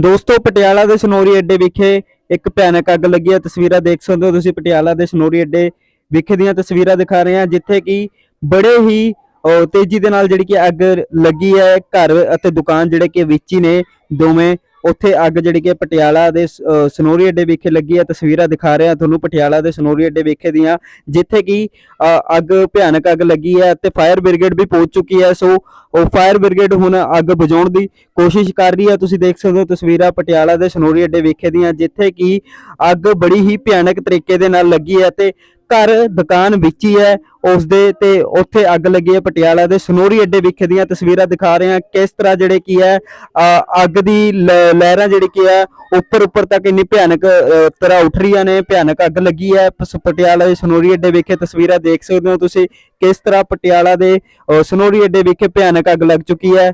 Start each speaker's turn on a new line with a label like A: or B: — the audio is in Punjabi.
A: ਦੋਸਤੋ ਪਟਿਆਲਾ ਦੇ ਸਨੋਰੀ ਅੱਡੇ ਵਿਖੇ ਇੱਕ ਭਿਆਨਕ ਅੱਗ ਲੱਗੀ ਹੈ। ਤਸਵੀਰਾਂ ਦੇਖ ਸਕਦੇ ਹੋ ਤੁਸੀਂ ਪਟਿਆਲਾ ਦੇ ਸਨੋਰੀ ਅੱਡੇ ਵਿਖੇ ਦੀਆਂ ਤਸਵੀਰਾਂ ਦਿਖਾ ਰਹੇ ਹਾਂ ਜਿੱਥੇ ਕਿ ਬੜੇ ਹੀ ਅਹ, ਤੇਜ਼ੀ ਦੇ ਨਾਲ ਜਿਹੜੀ ਕਿ ਅੱਗ ਲੱਗੀ ਹੈ। ਘਰ ਅਤੇ ਦੁਕਾਨ ਜਿਹੜੇ ਕਿ ਵਿੱਚ ਹੀ ਨੇ ਦੋਵੇਂ ਉੱਥੇ ਅੱਗ ਜਿਹੜੀ ਕਿ ਪਟਿਆਲਾ ਦੇ ਸਨੋਰੀ ਅੱਡੇ ਵਿਖੇ ਲੱਗੀ ਹੈ, ਤਸਵੀਰਾਂ ਦਿਖਾ ਰਿਹਾ, ਤੁਹਾਨੂੰ ਪਟਿਆਲਾ ਦੇ ਸਨੋਰੀ ਅੱਡੇ ਵਿਖੇ ਦੀਆਂ, ਜਿੱਥੇ ਕਿ ਅੱਗ, ਭਿਆਨਕ ਅੱਗ ਲੱਗੀ ਹੈ ਤੇ ਫਾਇਰ ਬ੍ਰਿਗੇਡ ਵੀ ਪਹੁੰਚ ਚੁੱਕੀ ਹੈ, ਸੋ, ਉਹ ਫਾਇਰ ਬ੍ਰਿਗੇਡ ਹੁਣ ਅੱਗ ਬੁਝਾਉਣ ਦੀ ਕੋਸ਼ਿਸ਼ ਕਰ ਰਹੀ ਹੈ। ਤੁਸੀਂ ਦੇਖ ਸਕਦੇ ਹੋ ਤਸਵੀਰਾਂ ਪਟਿਆਲਾ ਦੇ ਸਨੋਰੀ ਅੱਡੇ ਵਿਖੇ ਦੀਆਂ, ਜਿੱਥੇ ਕਿ ਅੱਗ ਬੜੀ ਹੀ ਭਿਆਨਕ ਤਰੀਕੇ ਦੇ ਨਾਲ ਲੱਗੀ ਹੈ ਤੇ ਘਰ ਦੁਕਾਨ ਵਿੱਚ ਹੀ ਹੈ ਉਸ ਦੇ ਤੇ ਉੱਥੇ ਅੱਗ ਲੱਗੀ ਹੈ ਪਟਿਆਲਾ ਦੇ ਸਨੋਰੀ ਅੱਡੇ ਵਿਖੇ ਦੀਆਂ ਤਸਵੀਰਾਂ ਦਿਖਾ ਰਹੇ ਹਾਂ ਕਿਸ ਤਰ੍ਹਾਂ ਜਿਹੜੇ ਕੀ ਹੈ ਅ, ਅੱਗ ਦੀ ਲ- ਲਹਿਰਾਂ ਜਿਹੜੀ ਕੀ ਹੈ ਉੱਪਰ ਉੱਪਰ ਤੱਕ ਇੰਨੀ ਭਿਆਨਕ ਤਰ੍ਹਾਂ ਉੱਠ ਰਹੀਆਂ ਨੇ ਭਿਆਨਕ ਅੱਗ ਲੱਗੀ ਹੈ ਪਟਿਆਲਾ ਦੇ ਸਨੋਰੀ ਅੱਡੇ ਵਿਖੇ ਤਸਵੀਰਾਂ ਦੇਖ ਸਕਦੇ ਹੋ ਤੁਸੀਂ ਕਿਸ ਤਰ੍ਹਾਂ ਪਟਿਆਲਾ ਦੇ ਅ, ਸਨੋਰੀ ਅੱਡੇ ਵਿਖੇ ਭਿਆਨਕ ਅੱਗ ਲੱਗ ਚੁੱਕੀ ਹੈ।